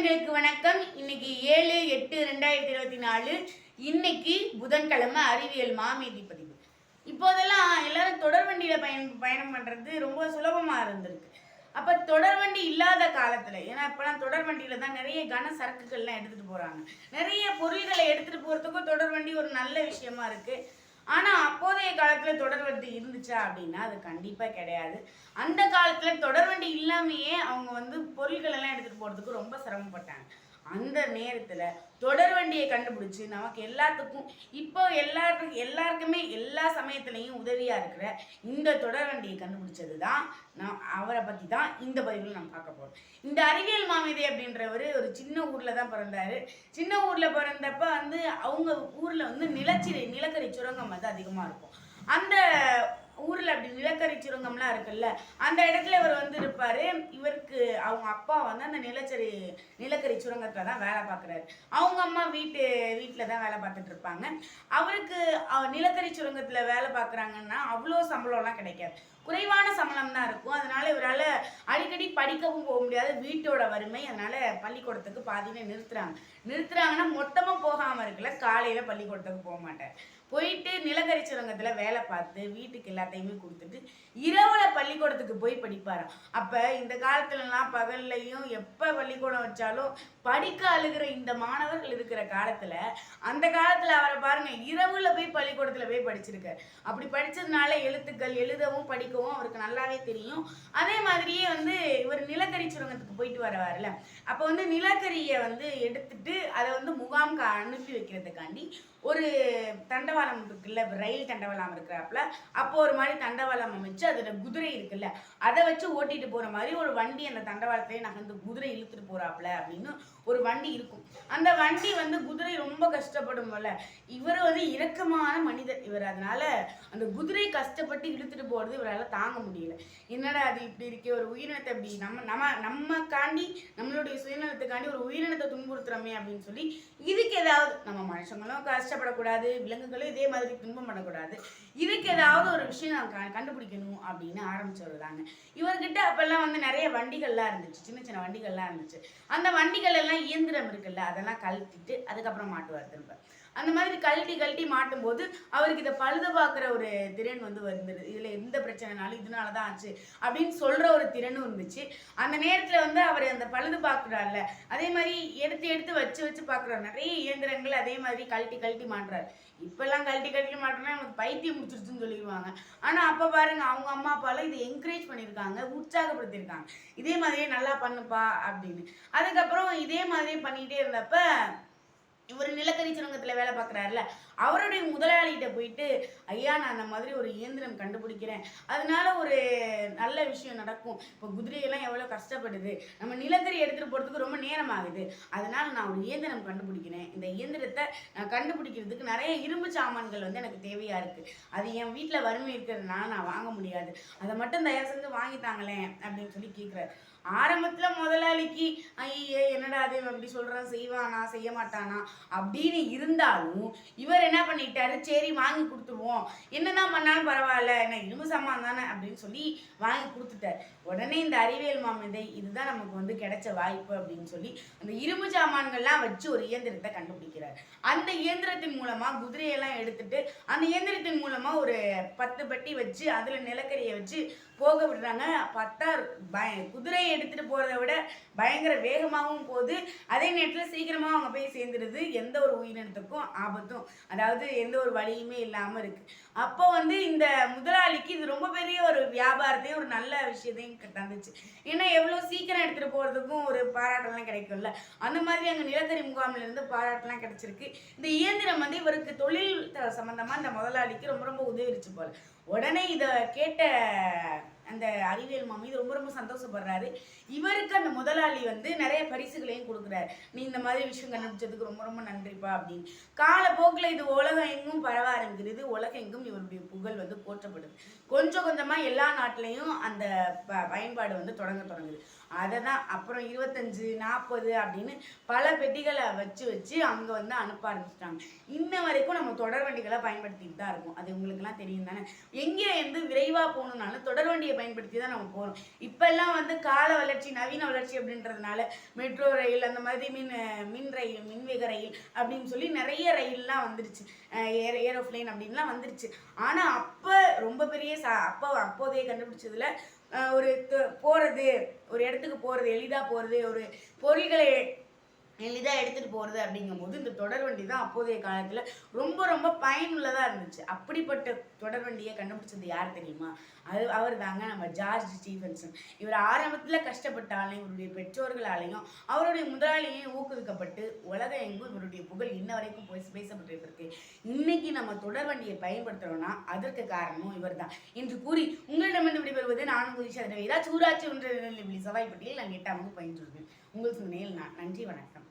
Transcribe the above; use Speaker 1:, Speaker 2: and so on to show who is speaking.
Speaker 1: சொந்தங்களுக்கு வணக்கம். இன்னைக்கு ஏழு எட்டு ரெண்டாயிரத்தி இருபத்தி நாலு. இன்னைக்கு புதன்கிழமை அறிவியல் மாமேதி பதிவு. இப்போதெல்லாம் எல்லாரும் தொடர் வண்டியில பயன் பயணம் பண்றது ரொம்ப சுலபமா இருந்திருக்கு. அப்ப தொடர் வண்டி இல்லாத காலத்துல ஏன்னா இப்பெல்லாம் தொடர் வண்டியில தான் நிறைய கன சரக்குகள்லாம் எடுத்துட்டு போறாங்க. நிறைய பொருள்களை எடுத்துட்டு போறதுக்கும் தொடர் வண்டி ஒரு நல்ல விஷயமா இருக்கு. ஆனால் அப்போதைய காலத்தில் தொடர்வண்டி இருந்துச்சா அப்படின்னா அது கண்டிப்பாக கிடையாது. அந்த காலத்தில் தொடர்வண்டி இல்லாமையே அவங்க வந்து பொருட்களெல்லாம் எல்லாம் போகிறதுக்கு ரொம்ப சிரமப்பட்டாங்க. அந்த நேரத்தில் தொடர்வண்டியை கண்டுபிடிச்சி நமக்கு எல்லாத்துக்கும் இப்போ எல்லாருக்கும் எல்லாருக்குமே எல்லா சமயத்துலையும் உதவியாக இருக்கிற இந்த தொடர்வண்டியை கண்டுபிடிச்சது தான் நான் அவரை பற்றி தான் இந்த பதிவில் நம்ம பார்க்க போகிறோம் இந்த அறிவியல் மாமேதை அப்படின்றவர் ஒரு சின்ன ஊரில் தான் பிறந்தாரு. சின்ன ஊரில் பிறந்தப்ப வந்து அவங்க ஊரில் வந்து நிலச்சிரை நிலக்கரி சுரங்கம் வந்து அதிகமாக இருக்கும். அந்த ஊரில் அப்படி நிலக்கரி சுரங்கம்லாம் இருக்குல்ல அந்த இடத்துல இவர் வந்து இருப்பார். இவருக்கு அவங்க அப்பா வந்து அந்த நிலச்சரி நிலக்கரி சுரங்கத்தில் தான் வேலை பார்க்குறாரு. அவங்க அம்மா வீட்டு வீட்டில் தான் வேலை பார்த்துட்டு இருப்பாங்க. அவருக்கு அவ- நிலக்கரி சுரங்கத்தில் வேலை பார்க்குறாங்கன்னா அவ்வளோ சம்பளம்லாம் கிடைக்காது. குறைவான சம்பளம் தான் இருக்கும். அதனால இவரால் அடிக்கடி படிக்கவும் போக முடியாது. வீட்டோட வறுமை அதனால பள்ளிக்கூடத்துக்கு பாதியில் நிறுத்துறாங்க. நிறுத்துறாங்கன்னா மொத்தமாக போகாமல் இருக்கல காலையில் பள்ளிக்கூடத்துக்கு போக மாட்டார். போயிட்டு நிலக்கரி சுரங்கத்தில் வேலை பார்த்து வீட்டுக்கு எல்லாத்தையுமே கொடுத்துட்டு இரவுல பள்ளிக்கூடத்துக்கு போய் படிப்பாராம். அப்ப இந்த காலத்துலலாம் பகல்லையும் எப்ப பள்ளிக்கூடம் வச்சாலும் படிக்க அழுகிற இந்த மாணவர்கள் இருக்கிற காலத்துல அந்த காலத்துல அவரை பாருங்க இரவுல போய் பள்ளிக்கூடம் பள்ளிக்கூடத்துல போய் அப்படி படிச்சதுனால எழுத்துக்கள் எழுதவும் படிக்கவும் அவருக்கு நல்லாவே தெரியும். அதே மாதிரியே வந்து இவர் நிலக்கரி சுரங்கத்துக்கு போயிட்டு வரவாருல அப்போ வந்து நிலக்கரியை வந்து எடுத்துட்டு அதை வந்து முகாம்க்கு அனுப்பி வைக்கிறதுக்காண்டி ஒரு தண்டவாளம் இருக்குல்ல ரயில் தண்டவாளம் இருக்கிறாப்புல அப்போ ஒரு மாதிரி தண்டவாளம் அமைச்சு அதுல குதிரை இருக்குல்ல அதை வச்சு ஓட்டிட்டு போற மாதிரி ஒரு வண்டி அந்த தண்டவாளத்திலே நகர்ந்து குதிரை இழுத்துட்டு போறாப்புல அப்படின்னு ஒரு வண்டி இருக்கும். அந்த வண்டி வந்து குதிரை ரொம்ப கஷ்டப்படும் போல இவர் வந்து இரக்கமான மனிதர் இவர் அதனால அந்த குதிரை கஷ்டப்பட்டு இழுத்துட்டு போறது இவரால் தாங்க முடியல. என்னடா அது இப்படி இருக்கே? ஒரு உயிரினத்தை அப்படி நம்ம நம்ம நம்மக்காண்டி நம்மளுடைய சுயநலத்துக்காண்டி ஒரு உயிரினத்தை துன்புறுத்துறோமே அப்படின்னு சொல்லி இதுக்கு ஏதாவது நம்ம மனுஷங்களும் கஷ்டப்படக்கூடாது விலங்குகளும் இதே மாதிரி துன்பம் பண்ணக்கூடாது. இதுக்கு ஏதாவது ஒரு விஷயம் நான் க- கண்டுபிடிக்கணும் அப்படின்னு ஆரம்பிச்சவர் இவர்கிட்ட அப்பெல்லாம் வந்து நிறைய வண்டிகள்லாம் இருந்துச்சு சின்ன சின்ன வண்டிகள்லாம் இருந்துச்சு. அந்த வண்டிகள் எல்லாம் இயந்திரம் இருக்குல்ல அதெல்லாம் கழட்டிட்டு அதுக்கப்புறம் மாட்டுவார் திரும்ப அந்த மாதிரி கழட்டி கழட்டி மாட்டும் போது அவருக்கு இதை பழுது பார்க்குற ஒரு திறன் வந்து வந்துடுது இதில் எந்த பிரச்சனைனாலும் இதனால தான் ஆச்சு அப்படின்னு சொல்கிற ஒரு திறனும் இருந்துச்சு. அந்த நேரத்தில் வந்து அவர் அந்த பழுது பார்க்குறாருல அதே மாதிரி எடுத்து எடுத்து வச்சு வச்சு பார்க்குறாரு. நிறைய இயந்திரங்கள் அதே மாதிரி கழட்டி கழட்டி மாட்டுறாரு. இப்பெல்லாம் கழட்டி கழட்டி மாட்டோம்னா நமக்கு பைத்தியம் முடிச்சிருச்சுன்னு சொல்லிடுவாங்க. ஆனால் அப்போ பாருங்க அவங்க அம்மா அப்பாலாம் இதை என்கரேஜ் பண்ணியிருக்காங்க உற்சாகப்படுத்தியிருக்காங்க. இதே மாதிரியே நல்லா பண்ணுப்பா அப்படின்னு. அதுக்கப்புறம் இதே மாதிரியே பண்ணிகிட்டே இருந்தப்போ இவர் நிலக்கரி சுரங்கத்தில் வேலை பார்க்குறாருல அவருடைய முதலாளிகிட்ட போயிட்டு ஐயா நான் அந்த மாதிரி ஒரு இயந்திரம் கண்டுபிடிக்கிறேன். அதனால ஒரு நல்ல விஷயம் நடக்கும். இப்போ குதிரையெல்லாம் எவ்வளோ கஷ்டப்படுது. நம்ம நிலக்கரி எடுத்து போகிறதுக்கு ரொம்ப நேரம் ஆகுது அதனால் நான் ஒரு இயந்திரம் கண்டுபிடிக்கிறேன். இந்த இயந்திரத்தை நான் கண்டுபிடிக்கிறதுக்கு நிறைய இரும்பு சாமான்கள் வந்து எனக்கு தேவையாக இருக்குது அது என் வீட்டில் வறுமை இருக்கிறதுனால நான் வாங்க முடியாது. அதை மட்டும் தயவு செஞ்சு வாங்கித்தாங்களேன் அப்படின்னு சொல்லி கேட்குறாரு ஆரம்பத்தில் முதலாளிக்கு ஐயே என்னடா அது? அப்படி இப்படி செய்வானா செய்ய மாட்டானா? அப்படின்னு இருந்தாலும் இவர் என்ன பண்ணிட்டாரு? சரி வாங்கி கொடுத்துருவோம். என்னதான் பண்ணாலும் பரவாயில்ல. என்ன இரும்பு சாமான் தானே? அப்படின்னு சொல்லி வாங்கி கொடுத்துட்டார். உடனே இந்த அறிவியல் மாமிதை இதுதான் நமக்கு வந்து கிடைச்ச வாய்ப்பு. அப்படின்னு சொல்லி அந்த இரும்பு சாமான்கள்லாம் வச்சு ஒரு இயந்திரத்தை கண்டுபிடிக்கிறார். அந்த இயந்திரத்தின் மூலமா குதிரையெல்லாம் எடுத்துட்டு அந்த இயந்திரத்தின் மூலமா ஒரு பத்து பெட்டி வச்சு அதுல நிலக்கரியை வச்சு போக விடுறாங்க. பார்த்தா பய குதிரையை எடுத்துட்டு போகிறத விட பயங்கர வேகமாகவும் போகுது. அதே நேரத்தில் சீக்கிரமாக அவங்க போய் சேர்ந்துடுது. எந்த ஒரு உயிரினத்துக்கும் ஆபத்தும் அதாவது எந்த ஒரு வழியுமே இல்லாமல் இருக்கு. அப்போ வந்து இந்த முதலாளிக்கு இது ரொம்ப வியாபாரத்தையும் ஒரு நல்ல விஷயத்தையும் தந்துச்சு. ஏன்னா எவ்வளோ சீக்கிரம் எடுத்துகிட்டு போகிறதுக்கும் ஒரு பாராட்டெல்லாம் கிடைக்கும்ல. அந்த மாதிரி அங்கே நிலக்கரி முகாமிலிருந்து பாராட்டெல்லாம் கிடைச்சிருக்கு. இந்த இயந்திரம் வந்து இவருக்கு தொழில் சம்மந்தமாக இந்த முதலாளிக்கு ரொம்ப ரொம்ப உதவிருச்சு போல. உடனே இதை கேட்ட அந்த அறிவியல் மாமி இது ரொம்ப ரொம்ப சந்தோஷப்படுறாரு. இவருக்கு அந்த முதலாளி வந்து நிறைய பரிசுகளையும் கொடுக்குறாரு. நீ இந்த மாதிரி விஷயம் கண்டுபிடிச்சதுக்கு ரொம்ப ரொம்ப நன்றிப்பா அப்படின்னு. காலப்போக்கில் இது உலகம் எங்கும் பரவ ஆரம்பிக்கிறது உலகம் எங்கும் இவருடைய புகழ் வந்து போற்றப்படுது. கொஞ்சம் கொஞ்சமாக எல்லா நாட்டிலையும் அந்த ப- பயன்பாடு வந்து தொடங்க தொடங்குது. அதை தான் அப்புறம் இருபத்தஞ்சு நாற்பது அப்படின்னு பல பெட்டிகளை வச்சு வச்சு அங்கே வந்து அனுப்ப ஆரம்பிச்சிட்டாங்க. இன்ன வரைக்கும் நம்ம தொடர் வண்டிகளை பயன்படுத்திட்டு தான் இருக்கோம். அது உங்களுக்குலாம் தெரியும் தானே? எங்கே வந்து விரைவாக போகணுன்னாலும் தொடர் வண்டியை பயன்படுத்தி தான் நம்ம போகிறோம் இப்போல்லாம் வந்து கால வளர்ச்சி நவீன வளர்ச்சி அப்படின்றதுனால மெட்ரோ ரயில் அந்த மாதிரி மின் மின் ரயில் மின்வேக ரயில் அப்படின்னு சொல்லி நிறைய ரயில்லாம் வந்துருச்சு. ஏர் ஏரோப்ளைன் அப்படின்லாம் வந்துருச்சு. ஆனால் அப்போ ரொம்ப பெரிய சா அப்போ அப்போதைய கண்டுபிடிச்சதுல ஒரு த- ஒரு இடத்துக்கு போகிறது எளிதாக போகிறது ஒரு பொருள்களை எளிதாக எடுத்துகிட்டு போகிறது அப்படிங்கும்போது இந்த தொடர் வண்டி தான் அப்போதைய காலத்தில் ரொம்ப ரொம்ப பயனுள்ளதாக இருந்துச்சு. அப்படிப்பட்ட தொடர் வண்டியை கண்டுபிடிச்சது யார் தெரியுமா? அது அவர் தாங்க நம்ம ஜார்ஜ் ஸ்டீஃபன்சன். இவர் ஆரம்பத்தில் கஷ்டப்பட்டாலையும் இவருடைய பெற்றோர்களாலையும் அவருடைய முதலாளியையும் ஊக்குவிக்கப்பட்டு உலகம் எங்கும் இவருடைய புகழ் இன்ன வரைக்கும் போய் பேசப்பட்டு இருக்கு இன்னைக்கு நம்ம தொடர் வண்டியை அதற்கு காரணமும் இவர் தான் என்று கூறி உங்களிடமிருந்து விடைபெறுவது நானும் குறிச்சு ஏதாச்சும் ஊராட்சி ஒன்று சவாய்ப்பட்டியில் நான் எட்டாம் வகுப்பு பயின்றிருக்கேன் உங்கள் சிந்தனையில் நான். நன்றி வணக்கம்.